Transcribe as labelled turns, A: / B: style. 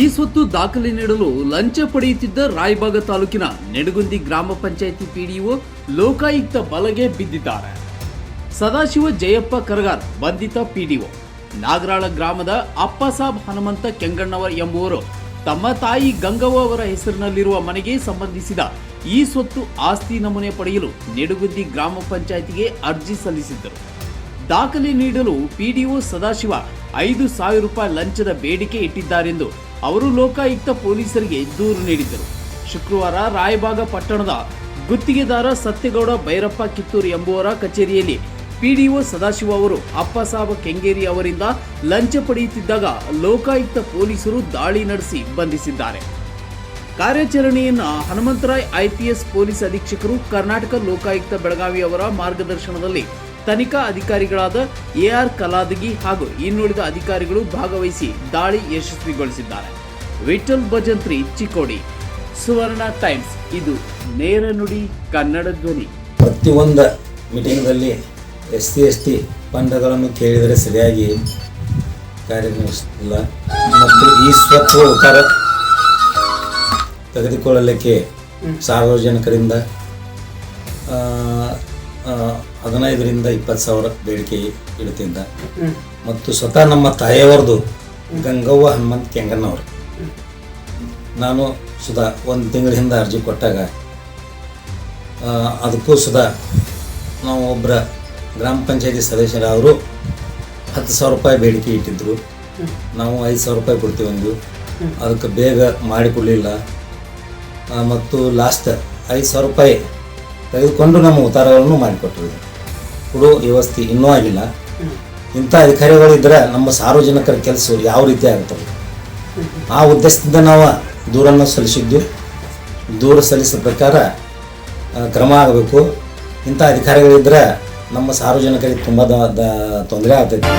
A: ಈ ಸ್ವತ್ತು ದಾಖಲೆ ನೀಡಲು ಲಂಚ ಪಡೆಯುತ್ತಿದ್ದ ರಾಯಬಾಗ ತಾಲೂಕಿನ ನೆಡಗುಂದಿ ಗ್ರಾಮ ಪಂಚಾಯಿತಿ ಪಿಡಿಒ ಲೋಕಾಯುಕ್ತ ಬಲಗೆ ಬಿದ್ದಿದ್ದಾರೆ. ಸದಾಶಿವ ಜಯಪ್ಪ ಕರಗಾರ್ ಬಂಧಿತ ಪಿಡಿಒ. ನಾಗರಾಳ ಗ್ರಾಮದ ಅಪ್ಪಸಾಬ್ ಹನುಮಂತ ಕೆಂಗಣ್ಣವರ್ ಎಂಬುವರು ತಮ್ಮ ತಾಯಿ ಗಂಗವ್ವ ಅವರ ಹೆಸರಿನಲ್ಲಿರುವ ಮನೆಗೆ ಸಂಬಂಧಿಸಿದ ಈ ಸ್ವತ್ತು ಆಸ್ತಿ ನಮೂನೆ ಪಡೆಯಲು ನೆಡುಗುದ್ದಿ ಗ್ರಾಮ ಪಂಚಾಯಿತಿಗೆ ಅರ್ಜಿ ಸಲ್ಲಿಸಿದ್ದರು. ದಾಖಲೆ ನೀಡಲು ಪಿಡಿಒ ಸದಾಶಿವ ಐದು ಸಾವಿರ ರೂಪಾಯಿ ಲಂಚದ ಬೇಡಿಕೆ ಇಟ್ಟಿದ್ದಾರೆಂದು ಅವರು ಲೋಕಾಯುಕ್ತ ಪೊಲೀಸರಿಗೆ ದೂರು ನೀಡಿದ್ದರು. ಶುಕ್ರವಾರ ರಾಯಬಾಗ ಪಟ್ಟಣದ ಗುತ್ತಿಗೆದಾರ ಸತ್ಯಗೌಡ ಭೈರಪ್ಪ ಕಿತ್ತೂರು ಎಂಬುವರ ಕಚೇರಿಯಲ್ಲಿ ಪಿಡಿಒ ಸದಾಶಿವ ಅವರು ಅಪ್ಪಸಾಬ ಕೆಂಗೇರಿ ಅವರಿಂದ ಲಂಚ ಪಡೆಯುತ್ತಿದ್ದಾಗ ಲೋಕಾಯುಕ್ತ ಪೊಲೀಸರು ದಾಳಿ ನಡೆಸಿ ಬಂಧಿಸಿದ್ದಾರೆ. ಕಾರ್ಯಾಚರಣೆಯನ್ನು ಹನುಮಂತರಾಯ್ ಐಪಿಎಸ್ ಪೊಲೀಸ್ ಅಧೀಕ್ಷಕರು ಕರ್ನಾಟಕ ಲೋಕಾಯುಕ್ತ ಬೆಳಗಾವಿ ಅವರ ಮಾರ್ಗದರ್ಶನದಲ್ಲಿ ತನಿಖಾ ಅಧಿಕಾರಿಗಳಾದ ಎಆರ್ ಕಲಾದಗಿ ಹಾಗೂ ಇನ್ನುಳಿದ ಅಧಿಕಾರಿಗಳು ಭಾಗವಹಿಸಿ ದಾಳಿ ಯಶಸ್ವಿಗೊಳಿಸಿದ್ದಾರೆ. ವಿಠಲ್ ಭಜಂತ್ರಿ ಚಿಕ್ಕೋಡಿ. ಸುವರ್ಣ ಟೈಮ್ಸ್ ಇದು ನೇರ ನುಡಿ ಕನ್ನಡ ಧ್ವನಿ.
B: ಪ್ರತಿಯೊಂದು ಮೀಟಿಂಗ್ನಲ್ಲಿ ಎಸ್ ಸಿ ಎಸ್ ಟಿ ಪಂಡಗಳನ್ನು ಕೇಳಿದರೆ ಸರಿಯಾಗಿ ಕಾರ್ಯನಿರ್ವಹಿಸುತ್ತಿಲ್ಲ. ಮತ್ತು ಈ ಸ್ವಚ್ಛ ಉತ್ತರ ತೆಗೆದುಕೊಳ್ಳಲಿಕ್ಕೆ ಸಾರ್ವಜನಿಕರಿಂದ ಹದಿನೈದರಿಂದ ಇಪ್ಪತ್ತು ಸಾವಿರ ಬೇಡಿಕೆ ಇಡ್ತಿದ್ದ ಮತ್ತು ಸ್ವತಃ ನಮ್ಮ ತಾಯಿಯವರದು ಗಂಗವ್ವ ಹನುಮಂತ್ ಕೆಂಗನ್ನವರು ನಾನು ಸುಧಾ ಒಂದು ತಿಂಗಳ ಹಿಂದೆ ಅರ್ಜಿ ಕೊಟ್ಟಾಗ ಅದಕ್ಕೂ ಸುಧಾ ನಾವು ಒಬ್ಬರ ಗ್ರಾಮ ಪಂಚಾಯತಿ ಸದಸ್ಯರವರು ಹತ್ತು ಸಾವಿರ ರೂಪಾಯಿ ಬೇಡಿಕೆ ಇಟ್ಟಿದ್ದರು ನಾವು ಐದು ಸಾವಿರ ರೂಪಾಯಿ ಕೊಡ್ತೀವಿ ಅಂದ್ವಿ ಅದಕ್ಕೆ ಬೇಗ ಮಾಡಿಕೊಡಲಿಲ್ಲ. ಮತ್ತು ಲಾಸ್ಟ್ ಐದು ಸಾವಿರ ರೂಪಾಯಿ ತೆಗೆದುಕೊಂಡು ನಮ್ಮ ಉತ್ತಾರಗಳನ್ನು ಮಾಡಿಕೊಟ್ಟಿದೆ. ಕೊಡೋ ವ್ಯವಸ್ಥೆ ಇನ್ನೂ ಆಗಿಲ್ಲ. ಇಂಥ ಅಧಿಕಾರಿಗಳಿದ್ದರೆ ನಮ್ಮ ಸಾರ್ವಜನಿಕರ ಕೆಲಸ ಯಾವ ರೀತಿ ಆಗ್ತವೆ ಆ ಉದ್ದೇಶದಿಂದ ನಾವು ದೂರನ್ನು ಸಲ್ಲಿಸಿದ್ದು ದೂರ ಸಲ್ಲಿಸಿದ ಪ್ರಕಾರ ಕ್ರಮ ಆಗಬೇಕು. ಇಂಥ ಅಧಿಕಾರಿಗಳಿದ್ದರೆ ನಮ್ಮ ಸಾರ್ವಜನಿಕರಿಗೆ ತುಂಬ ತೊಂದರೆ ಆಗ್ತೈತಿ.